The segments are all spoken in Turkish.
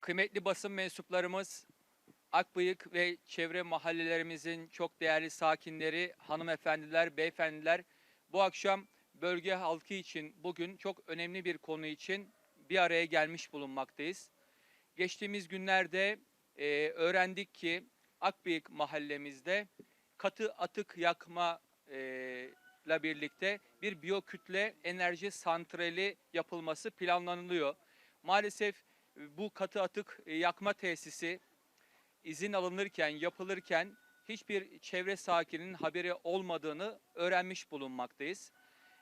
Kıymetli basın mensuplarımız, Akbıyık ve çevre mahallelerimizin çok değerli sakinleri, hanımefendiler, beyefendiler bu akşam bölge halkı için bugün çok önemli bir konu için bir araya gelmiş bulunmaktayız. Geçtiğimiz günlerde e, öğrendik ki Akbıyık mahallemizde katı atık yakma e, ile birlikte bir biyokütle enerji santrali yapılması planlanılıyor. Maalesef e, bu katı atık e, yakma tesisi izin alınırken, yapılırken hiçbir çevre sakininin haberi olmadığını öğrenmiş bulunmaktayız.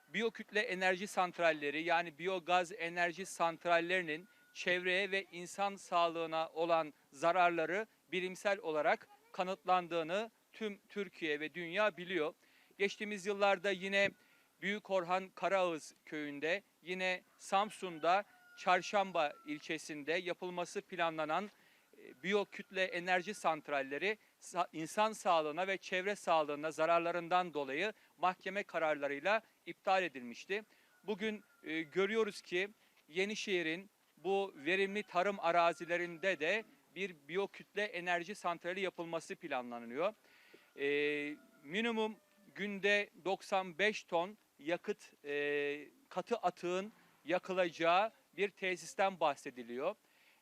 Biyokütle enerji santralleri yani biyogaz enerji santrallerinin çevreye ve insan sağlığına olan zararları bilimsel olarak kanıtlandığını tüm Türkiye ve dünya biliyor. Geçtiğimiz yıllarda yine Büyük Orhan Karaağız köyünde, yine Samsun'da Çarşamba ilçesinde yapılması planlanan e, biyokütle enerji santralleri sa- insan sağlığına ve çevre sağlığına zararlarından dolayı mahkeme kararlarıyla iptal edilmişti. Bugün e, görüyoruz ki Yenişehir'in bu verimli tarım arazilerinde de bir biyokütle enerji santrali yapılması planlanıyor. E, minimum günde 95 ton yakıt e, katı atığın yakılacağı bir tesisten bahsediliyor.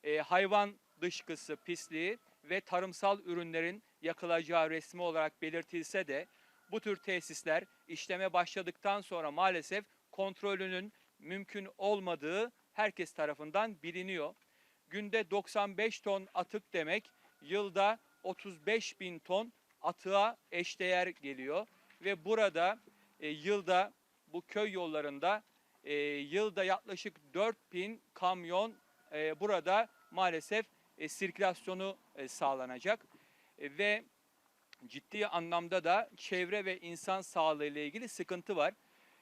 E, hayvan dışkısı, pisliği ve tarımsal ürünlerin yakılacağı resmi olarak belirtilse de bu tür tesisler işleme başladıktan sonra maalesef kontrolünün mümkün olmadığı herkes tarafından biliniyor. Günde 95 ton atık demek yılda 35 bin ton atığa eşdeğer geliyor ve burada e, yılda bu köy yollarında e, yılda yaklaşık 4000 kamyon e, burada maalesef e, sirkülasyonu e, sağlanacak E, ve ciddi anlamda da çevre ve insan sağlığı ile ilgili sıkıntı var.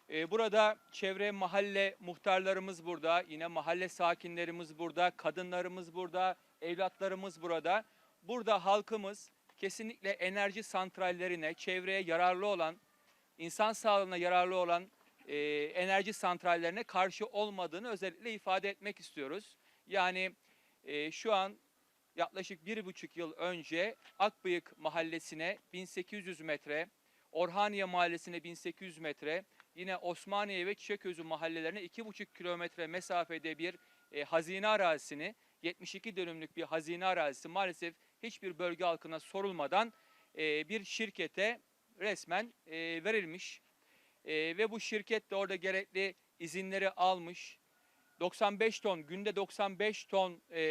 E, burada çevre mahalle muhtarlarımız burada, yine mahalle sakinlerimiz burada, kadınlarımız burada, evlatlarımız burada. Burada halkımız kesinlikle enerji santrallerine, çevreye yararlı olan, insan sağlığına yararlı olan e, enerji santrallerine karşı olmadığını özellikle ifade etmek istiyoruz. Yani e, şu an yaklaşık bir buçuk yıl önce Akbıyık mahallesine 1800 metre, Orhaniye mahallesine 1800 metre, yine Osmaniye ve Çiçeközü mahallelerine 2,5 kilometre mesafede bir e, hazine arazisini, 72 dönümlük bir hazine arazisi maalesef hiçbir bölge halkına sorulmadan e, bir şirkete resmen e, verilmiş. E, ve bu şirket de orada gerekli izinleri almış. 95 ton, günde 95 ton e,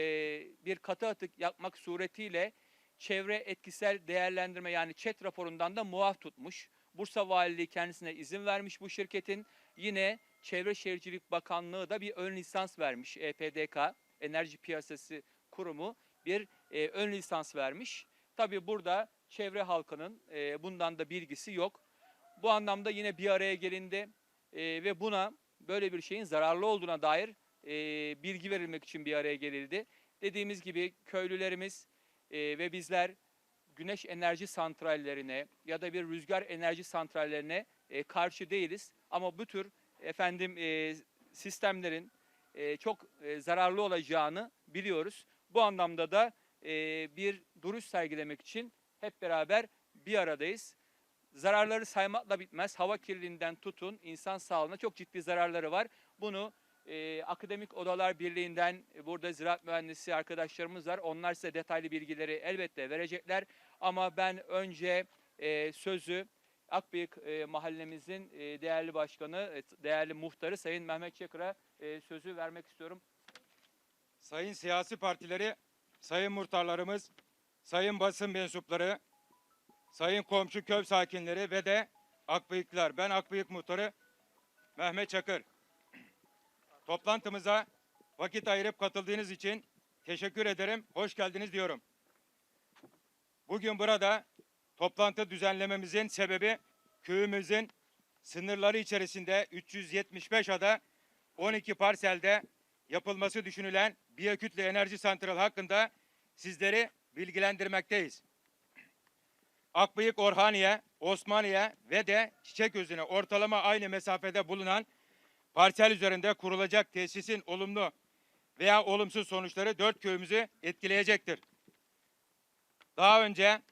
bir katı atık yakmak suretiyle çevre etkisel değerlendirme yani ÇED raporundan da muaf tutmuş. Bursa Valiliği kendisine izin vermiş bu şirketin. Yine Çevre Şehircilik Bakanlığı da bir ön lisans vermiş. EPDK, Enerji Piyasası Kurumu bir e, ön lisans vermiş. Tabii burada çevre halkının e, bundan da bilgisi yok. Bu anlamda yine bir araya gelindi e, ve buna böyle bir şeyin zararlı olduğuna dair e, bilgi verilmek için bir araya gelildi. Dediğimiz gibi köylülerimiz e, ve bizler güneş enerji santrallerine ya da bir rüzgar enerji santrallerine e, karşı değiliz. Ama bu tür efendim e, sistemlerin e, çok e, zararlı olacağını biliyoruz. Bu anlamda da e, bir duruş sergilemek için hep beraber bir aradayız. Zararları saymakla bitmez. Hava kirliliğinden tutun insan sağlığına çok ciddi zararları var. Bunu e, Akademik Odalar Birliği'nden e, burada ziraat mühendisi arkadaşlarımız var. Onlar size detaylı bilgileri elbette verecekler. Ama ben önce e, sözü Akbıyık e, mahallemizin e, değerli başkanı, e, değerli muhtarı Sayın Mehmet Çakır'a e, sözü vermek istiyorum. Sayın siyasi partileri, sayın muhtarlarımız, sayın basın mensupları, sayın komşu köy sakinleri ve de Akbıyıklılar. Ben Akbıyık muhtarı Mehmet Çakır. Toplantımıza vakit ayırıp katıldığınız için teşekkür ederim. Hoş geldiniz diyorum. Bugün burada toplantı düzenlememizin sebebi köyümüzün sınırları içerisinde 375 ada 12 parselde yapılması düşünülen biyokütle enerji santral hakkında sizleri bilgilendirmekteyiz. Akbıyık Orhaniye, Osmaniye ve de Çiçeközü'ne ortalama aynı mesafede bulunan parsel üzerinde kurulacak tesisin olumlu veya olumsuz sonuçları dört köyümüzü etkileyecektir. Daha önce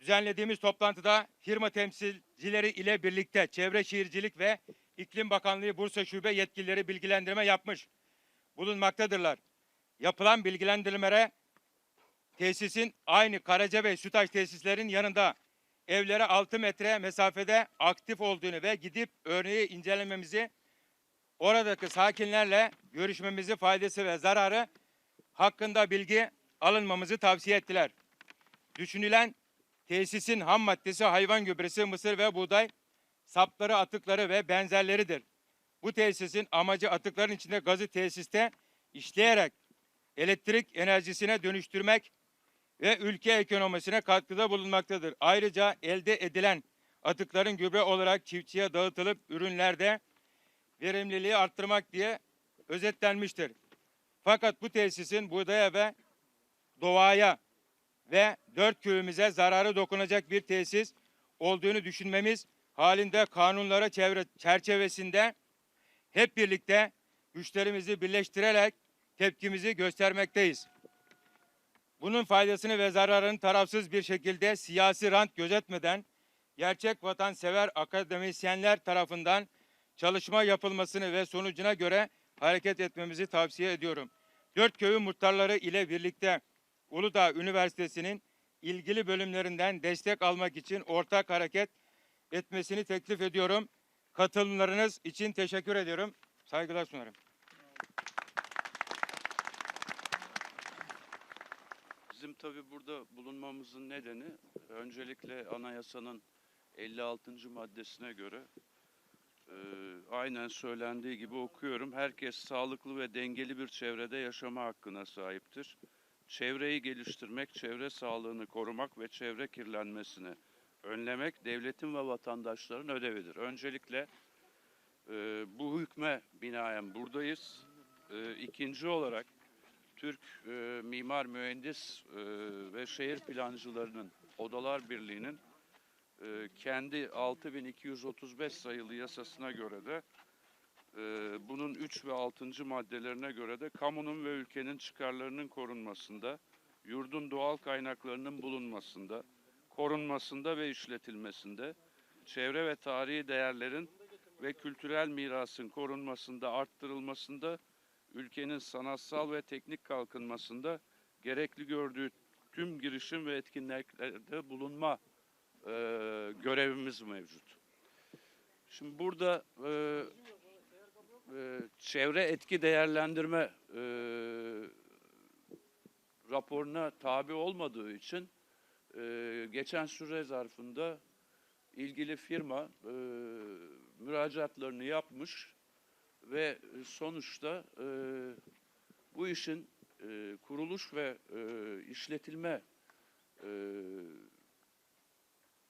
düzenlediğimiz toplantıda firma temsilcileri ile birlikte Çevre Şehircilik ve İklim Bakanlığı Bursa Şube yetkilileri bilgilendirme yapmış bulunmaktadırlar. Yapılan bilgilendirmelere tesisin aynı Karacabey Sütaş tesislerin yanında evlere 6 metre mesafede aktif olduğunu ve gidip örneği incelememizi oradaki sakinlerle görüşmemizi faydası ve zararı hakkında bilgi alınmamızı tavsiye ettiler. Düşünülen tesisin ham maddesi hayvan gübresi, mısır ve buğday, sapları, atıkları ve benzerleridir. Bu tesisin amacı atıkların içinde gazı tesiste işleyerek elektrik enerjisine dönüştürmek ve ülke ekonomisine katkıda bulunmaktadır. Ayrıca elde edilen atıkların gübre olarak çiftçiye dağıtılıp ürünlerde verimliliği arttırmak diye özetlenmiştir. Fakat bu tesisin buğdaya ve doğaya ve dört köyümüze zararı dokunacak bir tesis olduğunu düşünmemiz halinde kanunlara çevre, çerçevesinde hep birlikte güçlerimizi birleştirerek tepkimizi göstermekteyiz. Bunun faydasını ve zararını tarafsız bir şekilde siyasi rant gözetmeden gerçek vatansever akademisyenler tarafından çalışma yapılmasını ve sonucuna göre hareket etmemizi tavsiye ediyorum. Dört köyün muhtarları ile birlikte Uludağ Üniversitesi'nin ilgili bölümlerinden destek almak için ortak hareket etmesini teklif ediyorum. Katılımlarınız için teşekkür ediyorum. Saygılar sunarım. Bizim tabii burada bulunmamızın nedeni öncelikle anayasanın 56. maddesine göre e, aynen söylendiği gibi okuyorum. Herkes sağlıklı ve dengeli bir çevrede yaşama hakkına sahiptir. Çevreyi geliştirmek, çevre sağlığını korumak ve çevre kirlenmesini önlemek devletin ve vatandaşların ödevidir. Öncelikle e, bu hükme binaen buradayız. E, ikinci olarak Türk e, Mimar Mühendis e, ve Şehir Plancılarının Odalar Birliği'nin e, kendi 6235 sayılı yasasına göre de e, bunun 3 ve 6. maddelerine göre de kamunun ve ülkenin çıkarlarının korunmasında, yurdun doğal kaynaklarının bulunmasında, korunmasında ve işletilmesinde, çevre ve tarihi değerlerin ve kültürel mirasın korunmasında, arttırılmasında ülkenin sanatsal ve teknik kalkınmasında gerekli gördüğü tüm girişim ve etkinliklerde bulunma e, görevimiz mevcut. Şimdi burada e, e, çevre etki değerlendirme e, raporuna tabi olmadığı için e, geçen süre zarfında ilgili firma e, müracaatlarını yapmış ve sonuçta e, bu işin e, kuruluş ve e, işletilme e,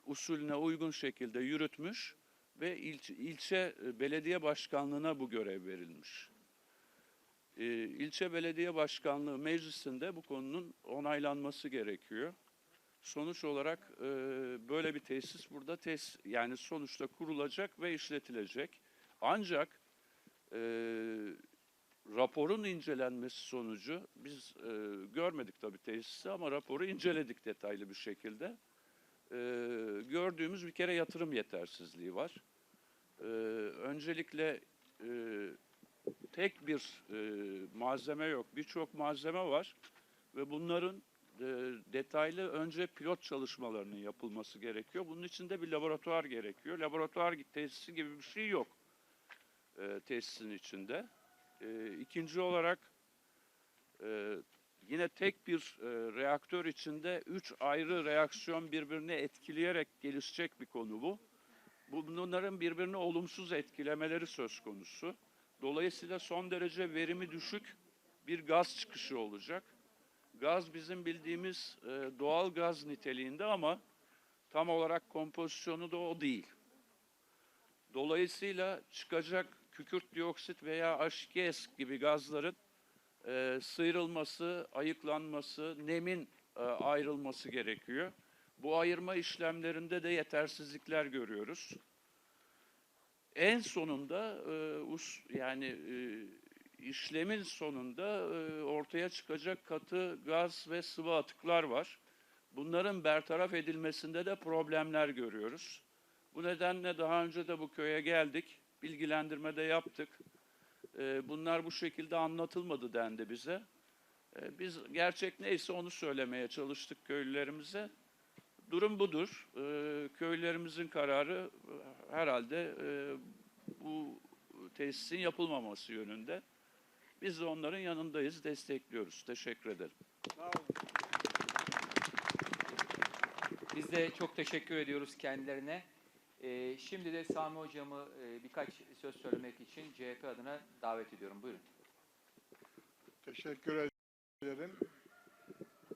usulüne uygun şekilde yürütmüş ve ilçe, ilçe e, belediye başkanlığına bu görev verilmiş. E, ilçe belediye başkanlığı meclisinde bu konunun onaylanması gerekiyor. Sonuç olarak e, böyle bir tesis burada tesis yani sonuçta kurulacak ve işletilecek. Ancak e, raporun incelenmesi sonucu biz e, görmedik tabii tesisi ama raporu inceledik detaylı bir şekilde. E, gördüğümüz bir kere yatırım yetersizliği var. E, öncelikle e, tek bir e, malzeme yok, birçok malzeme var ve bunların detaylı önce pilot çalışmalarının yapılması gerekiyor. Bunun için de bir laboratuvar gerekiyor. Laboratuvar tesisi gibi bir şey yok e, tesisin içinde. E, ikinci olarak e, yine tek bir e, reaktör içinde üç ayrı reaksiyon birbirini etkileyerek gelişecek bir konu bu. Bunların birbirini olumsuz etkilemeleri söz konusu. Dolayısıyla son derece verimi düşük bir gaz çıkışı olacak. Gaz bizim bildiğimiz e, doğal gaz niteliğinde ama tam olarak kompozisyonu da o değil. Dolayısıyla çıkacak kükürt dioksit veya H2S gibi gazların e, sıyrılması, ayıklanması, nemin e, ayrılması gerekiyor. Bu ayırma işlemlerinde de yetersizlikler görüyoruz. En sonunda e, us, yani e, işlemin sonunda e, ortaya çıkacak katı gaz ve sıvı atıklar var. Bunların bertaraf edilmesinde de problemler görüyoruz. Bu nedenle daha önce de bu köye geldik, bilgilendirme de yaptık. E, bunlar bu şekilde anlatılmadı dendi bize. E, biz gerçek neyse onu söylemeye çalıştık köylülerimize. Durum budur. Köylerimizin kararı herhalde bu tesisin yapılmaması yönünde. Biz de onların yanındayız, destekliyoruz. Teşekkür ederim. Biz de çok teşekkür ediyoruz kendilerine. Ee, şimdi de Sami Hocam'ı e, birkaç söz söylemek için CHP adına davet ediyorum. Buyurun. Teşekkür ederim.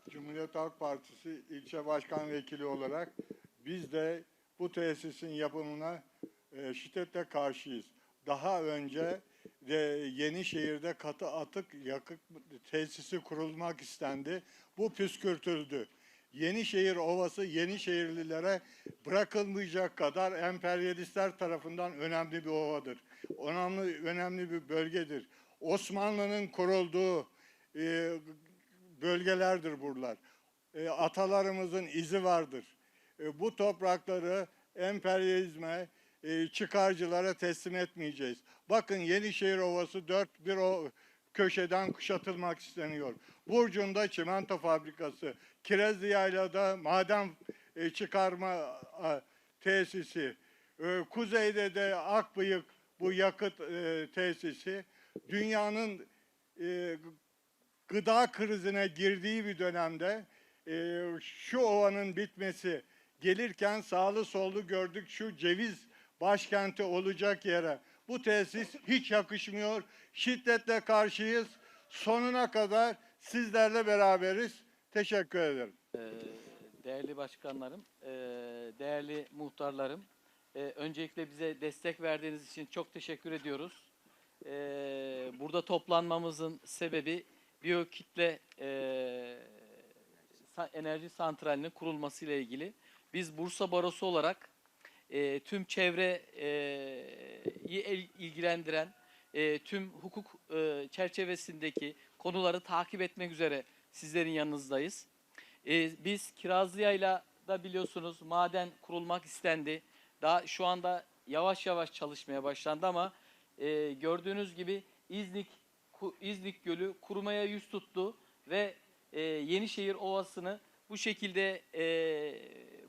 Cumhuriyet Halk Partisi ilçe başkan vekili olarak biz de bu tesisin yapımına e, şiddetle karşıyız. Daha önce de Yenişehir'de katı atık yakıt tesisi kurulmak istendi. Bu püskürtüldü. Yenişehir Ovası Yenişehirlilere bırakılmayacak kadar emperyalistler tarafından önemli bir ovadır. Önemli, önemli bir bölgedir. Osmanlı'nın kurulduğu e, bölgelerdir buralar. E, atalarımızın izi vardır. E, bu toprakları emperyalizme, e, çıkarcılara teslim etmeyeceğiz. Bakın Yenişehir Ovası dört bir o köşeden kuşatılmak isteniyor. Burcu'nda çimento fabrikası, Kirazlı Yayla'da maden e, çıkarma tesisi, e, kuzeyde de Akbıyık bu yakıt tesisi, dünyanın gıda krizine girdiği bir dönemde şu ovanın bitmesi gelirken sağlı sollu gördük şu ceviz başkenti olacak yere. Bu tesis hiç yakışmıyor. Şiddetle karşıyız. Sonuna kadar sizlerle beraberiz. Teşekkür ederim. Ee, değerli başkanlarım, ee, değerli muhtarlarım, ee, öncelikle bize destek verdiğiniz için çok teşekkür ediyoruz. Burada toplanmamızın sebebi biyokitle enerji santralinin kurulması ile ilgili. Biz Bursa Barosu olarak ee, tüm çevreyi ilgilendiren ee, tüm hukuk ee, çerçevesindeki konuları takip etmek üzere sizlerin yanınızdayız. Ee, biz Kirazlı'yla da biliyorsunuz maden kurulmak istendi. Daha şu anda yavaş yavaş çalışmaya başlandı ama e, gördüğünüz gibi İznik İznik Gölü kurumaya yüz tuttu ve e, Yenişehir Ovası'nı bu şekilde e,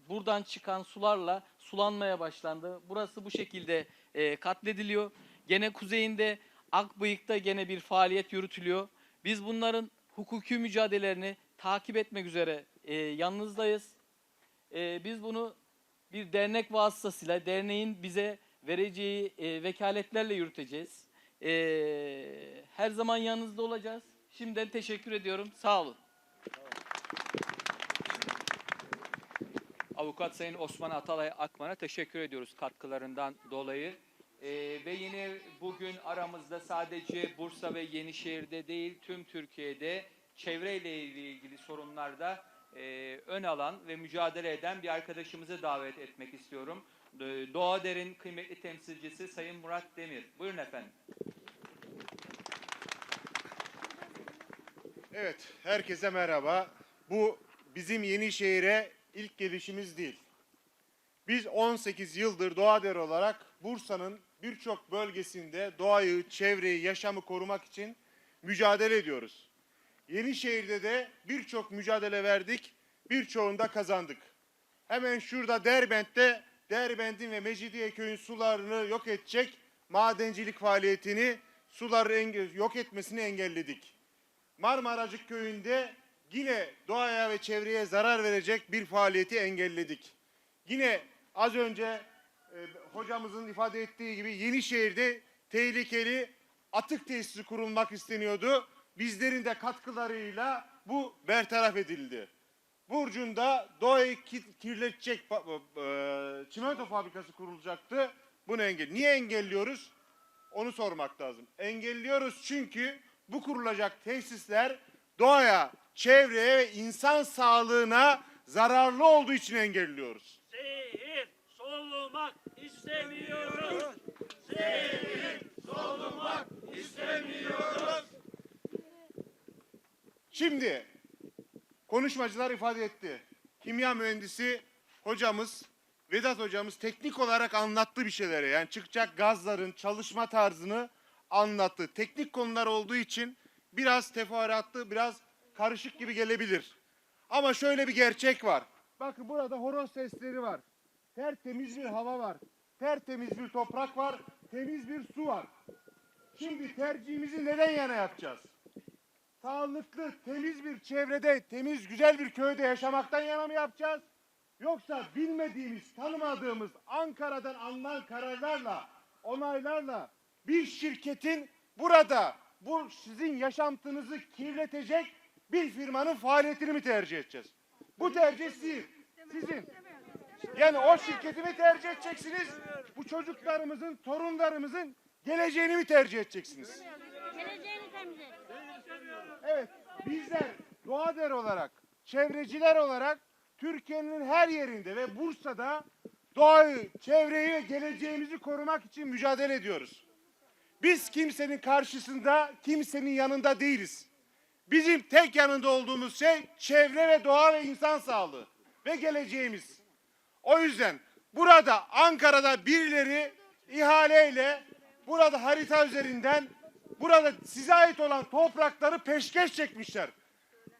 buradan çıkan sularla sulanmaya başlandı. Burası bu şekilde e, katlediliyor. Gene kuzeyinde Akbıyık'ta gene bir faaliyet yürütülüyor. Biz bunların hukuki mücadelelerini takip etmek üzere e, yanınızdayız. E, biz bunu bir dernek vasıtasıyla derneğin bize vereceği e, vekaletlerle yürüteceğiz. E, her zaman yanınızda olacağız. Şimdiden teşekkür ediyorum. Sağ olun. Avukat Sayın Osman Atalay Akman'a teşekkür ediyoruz katkılarından dolayı. Ee, ve yine bugün aramızda sadece Bursa ve Yenişehir'de değil tüm Türkiye'de çevreyle ilgili sorunlarda e, ön alan ve mücadele eden bir arkadaşımızı davet etmek istiyorum. Ee, Doğa Der'in kıymetli temsilcisi Sayın Murat Demir. Buyurun efendim. Evet, herkese merhaba. Bu bizim Yenişehir'e ilk gelişimiz değil. Biz 18 yıldır Doğa Deri olarak Bursa'nın birçok bölgesinde doğayı, çevreyi, yaşamı korumak için mücadele ediyoruz. Yenişehir'de de birçok mücadele verdik, birçoğunda kazandık. Hemen şurada Derbent'te Derbent'in ve Mecidiye köyün sularını yok edecek madencilik faaliyetini, suları yok etmesini engelledik. Marmaracık köyünde yine doğaya ve çevreye zarar verecek bir faaliyeti engelledik. Yine az önce e, hocamızın ifade ettiği gibi Yenişehir'de tehlikeli atık tesisi kurulmak isteniyordu. Bizlerin de katkılarıyla bu bertaraf edildi. Burcu'nda doğayı ki- kirletecek e, çimento fabrikası kurulacaktı. Bunu engel. Niye engelliyoruz? Onu sormak lazım. Engelliyoruz çünkü bu kurulacak tesisler doğaya, çevreye ve insan sağlığına zararlı olduğu için engelliyoruz. Zehir solumak istemiyoruz. Şimdi konuşmacılar ifade etti. Kimya mühendisi hocamız Vedat hocamız teknik olarak anlattı bir şeyleri. Yani çıkacak gazların çalışma tarzını anlattı. Teknik konular olduğu için biraz teferruatlı, biraz karışık gibi gelebilir. Ama şöyle bir gerçek var. Bakın burada horoz sesleri var. Tertemiz bir hava var. Tertemiz bir toprak var. Temiz bir su var. Şimdi tercihimizi neden yana yapacağız? Sağlıklı, temiz bir çevrede, temiz, güzel bir köyde yaşamaktan yana mı yapacağız? Yoksa bilmediğimiz, tanımadığımız Ankara'dan alınan kararlarla, onaylarla bir şirketin burada bu sizin yaşantınızı kirletecek bir firmanın faaliyetini mi tercih edeceğiz? Bu tercih sizin. sizin. Yani o şirketi mi tercih edeceksiniz? Bu çocuklarımızın, torunlarımızın geleceğini mi tercih edeceksiniz? Geleceğini temizle. Evet, bizler doğader olarak, çevreciler olarak Türkiye'nin her yerinde ve Bursa'da doğayı, çevreyi ve geleceğimizi korumak için mücadele ediyoruz. Biz kimsenin karşısında, kimsenin yanında değiliz. Bizim tek yanında olduğumuz şey çevre ve doğa ve insan sağlığı ve geleceğimiz. O yüzden burada Ankara'da birileri ihaleyle burada harita üzerinden burada size ait olan toprakları peşkeş çekmişler.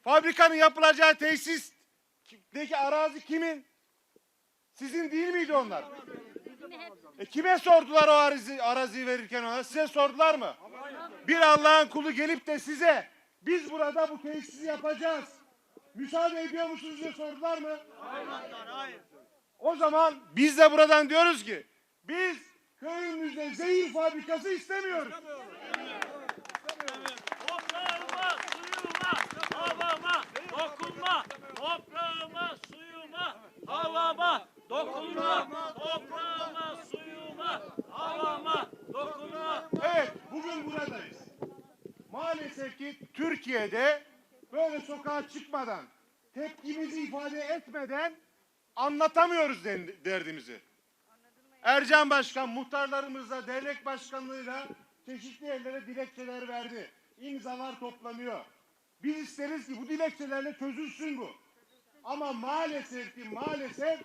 Fabrikanın yapılacağı tesisteki arazi kimin? Sizin değil miydi onlar? E kime sordular o arazi, araziyi verirken ona? Size sordular mı? Bir Allah'ın kulu gelip de size biz burada bu tesisi yapacağız. Müsaade ediyor musunuz diye sordular mı? O zaman biz de buradan diyoruz ki biz köyümüzde zehir fabrikası istemiyoruz. Toprağıma, suyuma, havama dokunma. Toprağıma, suyuma, havama dokunma. Toprağıma, suyuma, havama dokunma. Evet, bugün buradayız. Maalesef ki Türkiye'de böyle sokağa çıkmadan, tepkimizi ifade etmeden anlatamıyoruz derdimizi. Ercan Başkan muhtarlarımızla, dernek başkanlığıyla çeşitli yerlere dilekçeler verdi. İmzalar toplanıyor. Biz isteriz ki bu dilekçelerle çözülsün bu. Ama maalesef ki maalesef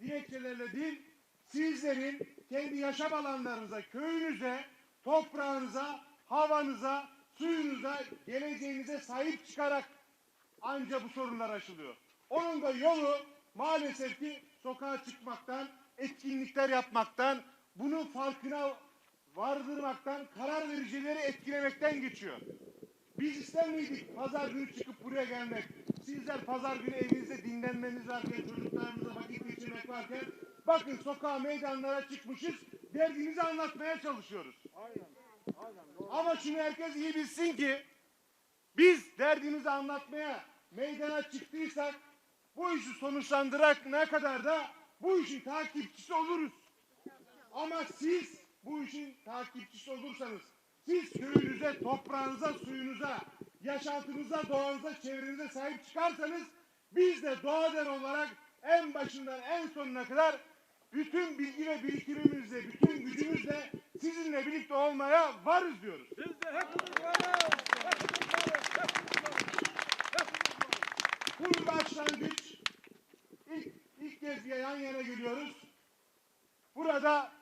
dilekçelerle değil, sizlerin kendi yaşam alanlarınıza, köyünüze, toprağınıza, havanıza, suyunuza, geleceğinize sahip çıkarak anca bu sorunlar aşılıyor. Onun da yolu maalesef ki sokağa çıkmaktan, etkinlikler yapmaktan, bunun farkına vardırmaktan, karar vericileri etkilemekten geçiyor. Biz ister miydik pazar günü çıkıp buraya gelmek? Sizler pazar günü evinizde dinlenmeniz varken, çocuklarınızla vakit geçirmek varken, bakın sokağa meydanlara çıkmışız, derdimizi anlatmaya çalışıyoruz. Ama şunu herkes iyi bilsin ki, biz derdimizi anlatmaya meydana çıktıysak, bu işi sonuçlandırak ne kadar da bu işin takipçisi oluruz. Ama siz bu işin takipçisi olursanız, siz köyünüze, toprağınıza, suyunuza, yaşantınıza, doğanıza, çevrenize sahip çıkarsanız, biz de doğadan olarak en başından en sonuna kadar bütün bilgi ve birikimimizle, bütün gücümüzle sizinle birlikte olmaya varız diyoruz. Bu bir başlangıç. İlk, ilk kez yan yana geliyoruz. Burada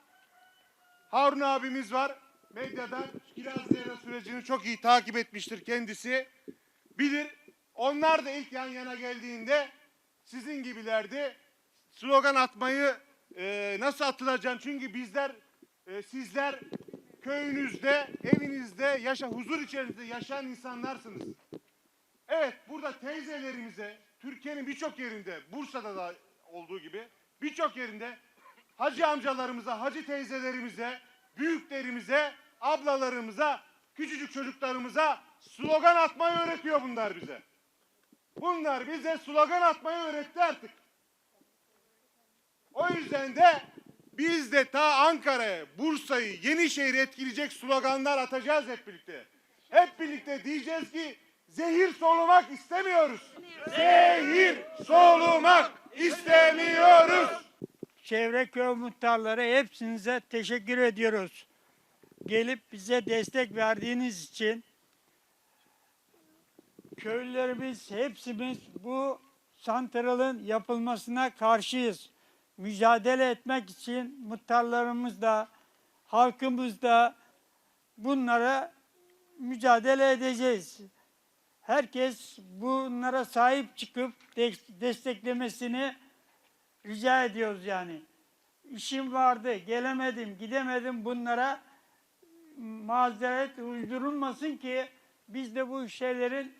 Harun abimiz var. Medyadan Kiraz Zehra sürecini çok iyi takip etmiştir kendisi. Bilir. Onlar da ilk yan yana geldiğinde sizin gibilerdi. Slogan atmayı e, nasıl atılacağını çünkü bizler e, sizler köyünüzde, evinizde yaşa huzur içerisinde yaşayan insanlarsınız. Evet burada teyzelerimize Türkiye'nin birçok yerinde Bursa'da da olduğu gibi birçok yerinde hacı amcalarımıza, hacı teyzelerimize, büyüklerimize, ablalarımıza, küçücük çocuklarımıza slogan atmayı öğretiyor bunlar bize. Bunlar bize slogan atmayı öğretti artık. O yüzden de biz de ta Ankara'ya, Bursa'yı, Yenişehir'i etkileyecek sloganlar atacağız hep birlikte. Hep birlikte diyeceğiz ki zehir solumak istemiyoruz. Zehir solumak istemiyoruz. çevre köy muhtarları hepsinize teşekkür ediyoruz. Gelip bize destek verdiğiniz için köylülerimiz hepsimiz bu santralın yapılmasına karşıyız. Mücadele etmek için muhtarlarımız da halkımız da bunlara mücadele edeceğiz. Herkes bunlara sahip çıkıp de- desteklemesini rica ediyoruz yani. İşim vardı, gelemedim, gidemedim bunlara mazeret uydurulmasın ki biz de bu şeylerin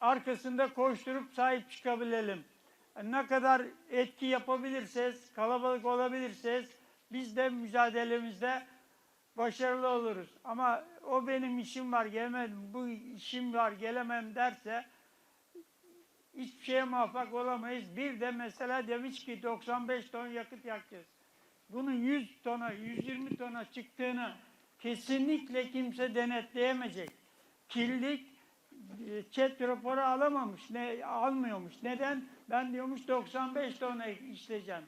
arkasında koşturup sahip çıkabilelim. Ne kadar etki yapabilirseniz, kalabalık olabilirseniz biz de mücadelemizde başarılı oluruz. Ama o benim işim var, gelemem, bu işim var, gelemem derse hiçbir şeye muvaffak olamayız. Bir de mesela demiş ki 95 ton yakıt yakacağız. Bunun 100 tona, 120 tona çıktığını kesinlikle kimse denetleyemeyecek. Kirlilik e, chat raporu alamamış, ne almıyormuş. Neden? Ben diyormuş 95 tona işleyeceğim.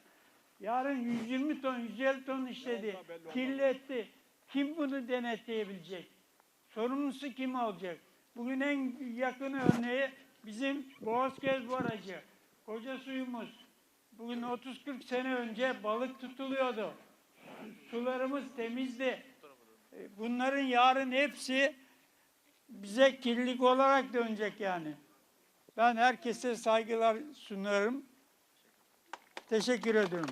Yarın 120 ton, 150 ton işledi. Kirletti. Kim bunu denetleyebilecek? Sorumlusu kim olacak? Bugün en yakın örneği bizim Boğazköy Barajı. Koca suyumuz. Bugün 30-40 sene önce balık tutuluyordu. Sularımız temizdi. E, Bunların yarın hepsi bize kirlilik olarak dönecek yani. Ben herkese saygılar sunarım. Teşekkür ediyorum.